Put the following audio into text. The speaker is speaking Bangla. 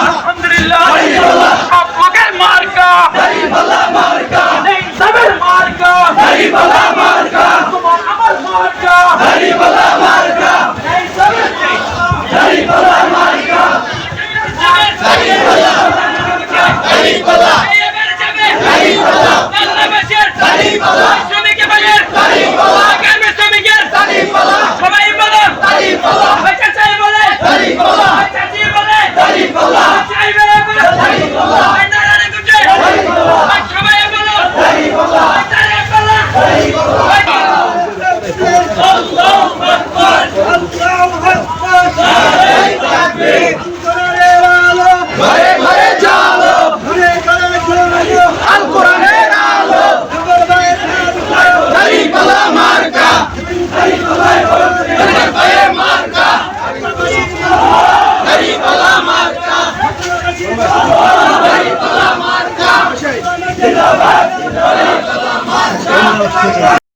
আলহামদুলিল্লাহ জিন্দাবাদ। জিন্দাবাদ